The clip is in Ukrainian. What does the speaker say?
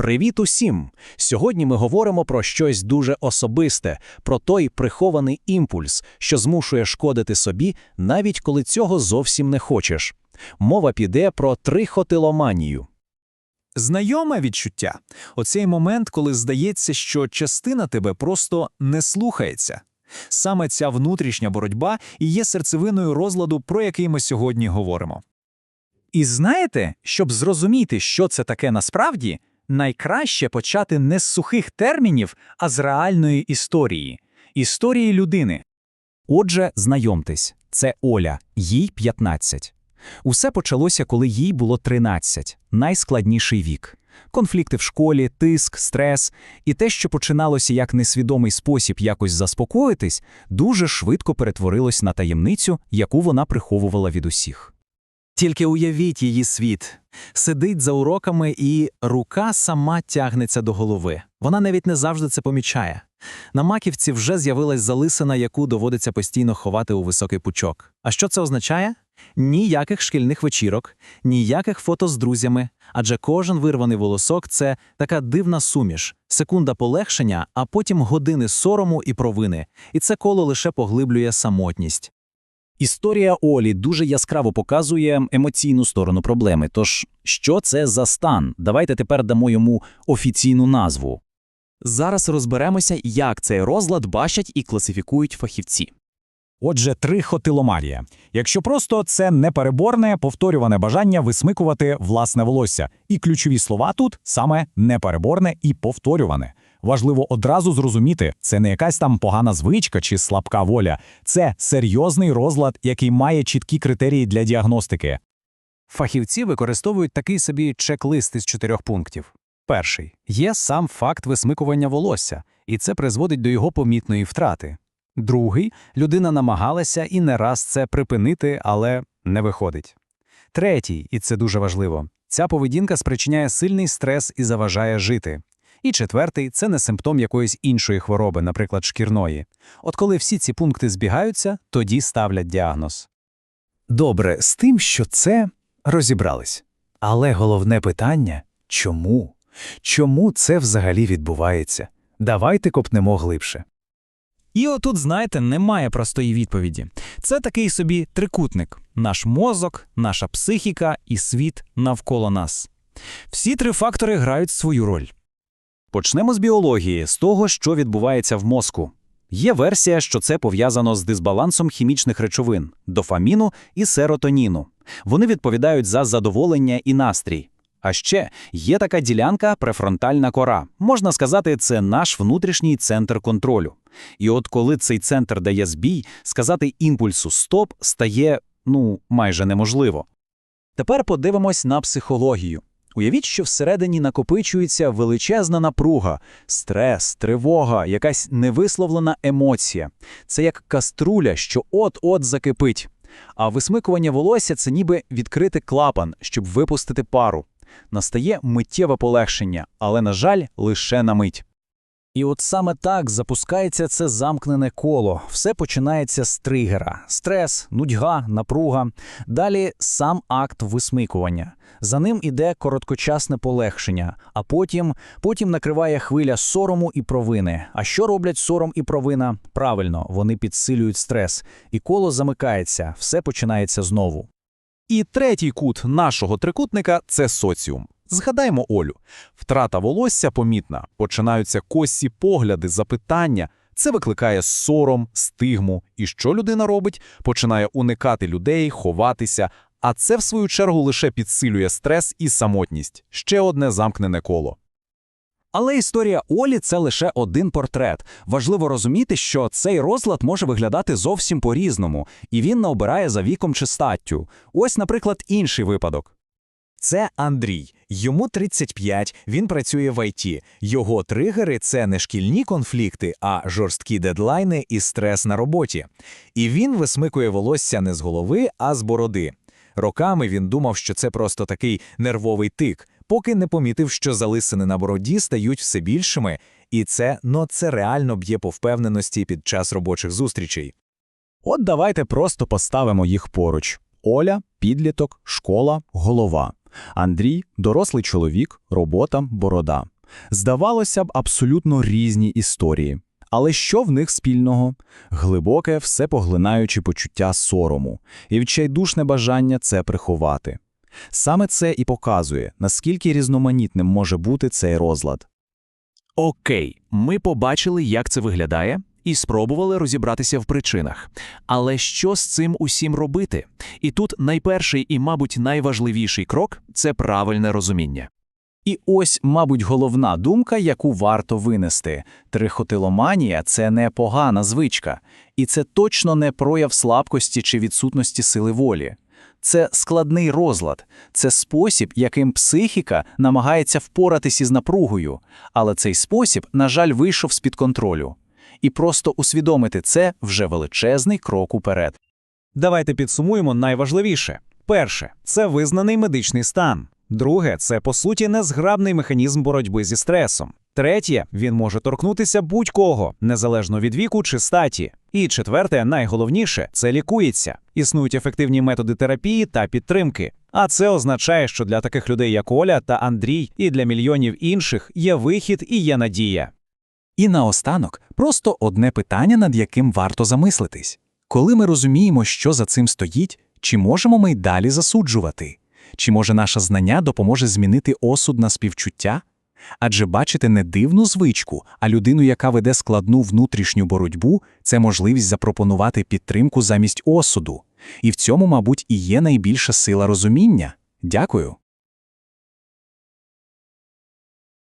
Привіт усім! Сьогодні ми говоримо про щось дуже особисте, про той прихований імпульс, що змушує шкодити собі, навіть коли цього зовсім не хочеш. Мова піде про трихотиломанію. Знайоме відчуття оцей момент, коли здається, що частина тебе просто не слухається. Саме ця внутрішня боротьба і є серцевиною розладу, про який ми сьогодні говоримо. І знаєте, щоб зрозуміти, що це таке насправді, найкраще почати не з сухих термінів, а з реальної історії історії людини. Отже, знайомтесь, це Оля, їй 15. Усе почалося, коли їй було 13, найскладніший вік. Конфлікти в школі, тиск, стрес і те, що починалося як несвідомий спосіб якось заспокоїтись, дуже швидко перетворилось на таємницю, яку вона приховувала від усіх. Тільки уявіть її світ. Сидить за уроками, і рука сама тягнеться до голови. Вона навіть не завжди це помічає. На маківці вже з'явилась залисина, яку доводиться постійно ховати у високий пучок. А що це означає? Ніяких шкільних вечірок, ніяких фото з друзями, адже кожен вирваний волосок це така дивна суміш, секунда полегшення, а потім години сорому і провини. І це коло лише поглиблює самотність. Історія Олі дуже яскраво показує емоційну сторону проблеми. Тож, що це за стан? Давайте тепер дамо йому офіційну назву. Зараз розберемося, як цей розлад бачать і класифікують фахівці. Отже, трихотиломарія. Якщо просто це непереборне, повторюване бажання висмикувати власне волосся. І ключові слова тут саме непереборне і повторюване. Важливо одразу зрозуміти, це не якась там погана звичка чи слабка воля, це серйозний розлад, який має чіткі критерії для діагностики. Фахівці використовують такий собі чек-лист із чотирьох пунктів. Перший є сам факт висмикування волосся, і це призводить до його помітної втрати. Другий людина намагалася і не раз це припинити, але не виходить. Третій, і це дуже важливо, ця поведінка спричиняє сильний стрес і заважає жити. І четвертий це не симптом якоїсь іншої хвороби, наприклад, шкірної. От коли всі ці пункти збігаються, тоді ставлять діагноз. Добре, з тим, що це розібрались. Але головне питання чому? Чому це взагалі відбувається? Давайте копнемо глибше. І отут, знаєте, немає простої відповіді. Це такий собі трикутник: наш мозок, наша психіка і світ навколо нас. Всі три фактори грають свою роль. Почнемо з біології, з того, що відбувається в мозку. Є версія, що це пов'язано з дисбалансом хімічних речовин дофаміну і серотоніну. Вони відповідають за задоволення і настрій. А ще є така ділянка префронтальна кора. Можна сказати, це наш внутрішній центр контролю. І от коли цей центр дає збій, сказати імпульсу стоп стає ну майже неможливо. Тепер подивимось на психологію. Уявіть, що всередині накопичується величезна напруга, стрес, тривога, якась невисловлена емоція. Це як каструля, що от-от закипить. А висмикування волосся це ніби відкрити клапан, щоб випустити пару. Настає миттєве полегшення, але, на жаль, лише на мить. І от саме так запускається це замкнене коло. Все починається з тригера: стрес, нудьга, напруга. Далі сам акт висмикування. За ним іде короткочасне полегшення, а потім, потім накриває хвиля сорому і провини. А що роблять сором і провина? Правильно, вони підсилюють стрес, і коло замикається, все починається знову. І третій кут нашого трикутника це соціум. Згадаємо Олю. Втрата волосся помітна, починаються косі погляди, запитання. Це викликає сором, стигму. І що людина робить? Починає уникати людей, ховатися, а це, в свою чергу, лише підсилює стрес і самотність. Ще одне замкнене коло. Але історія Олі це лише один портрет. Важливо розуміти, що цей розлад може виглядати зовсім по-різному, і він не обирає за віком чи статтю. Ось, наприклад, інший випадок. Це Андрій. Йому 35, він працює в ІТ. Його тригери це не шкільні конфлікти, а жорсткі дедлайни і стрес на роботі. І він висмикує волосся не з голови, а з бороди. Роками він думав, що це просто такий нервовий тик, поки не помітив, що залисини на бороді стають все більшими, і це, ну, це реально б'є по впевненості під час робочих зустрічей. От давайте просто поставимо їх поруч: Оля, підліток, школа, голова. Андрій дорослий чоловік, робота, борода. Здавалося б, абсолютно різні історії. Але що в них спільного? Глибоке, всепоглинаюче почуття сорому і відчайдушне бажання це приховати. Саме це і показує, наскільки різноманітним може бути цей розлад. Окей, ми побачили, як це виглядає, і спробували розібратися в причинах. Але що з цим усім робити? І тут найперший і, мабуть, найважливіший крок це правильне розуміння. І ось, мабуть, головна думка, яку варто винести. Трихотиломанія – це не погана звичка. І це точно не прояв слабкості чи відсутності сили волі. Це складний розлад, це спосіб, яким психіка намагається впоратись із напругою, але цей спосіб, на жаль, вийшов з-під контролю. І просто усвідомити це вже величезний крок уперед. Давайте підсумуємо найважливіше. Перше це визнаний медичний стан. Друге це по суті незграбний механізм боротьби зі стресом. Третє він може торкнутися будь-кого, незалежно від віку чи статі. І четверте, найголовніше це лікується. Існують ефективні методи терапії та підтримки. А це означає, що для таких людей, як Оля та Андрій, і для мільйонів інших є вихід і є надія. І наостанок просто одне питання, над яким варто замислитись. Коли ми розуміємо, що за цим стоїть, чи можемо ми й далі засуджувати? Чи може наше знання допоможе змінити осуд на співчуття? Адже бачити не дивну звичку, а людину, яка веде складну внутрішню боротьбу, це можливість запропонувати підтримку замість осуду. І в цьому, мабуть, і є найбільша сила розуміння. Дякую.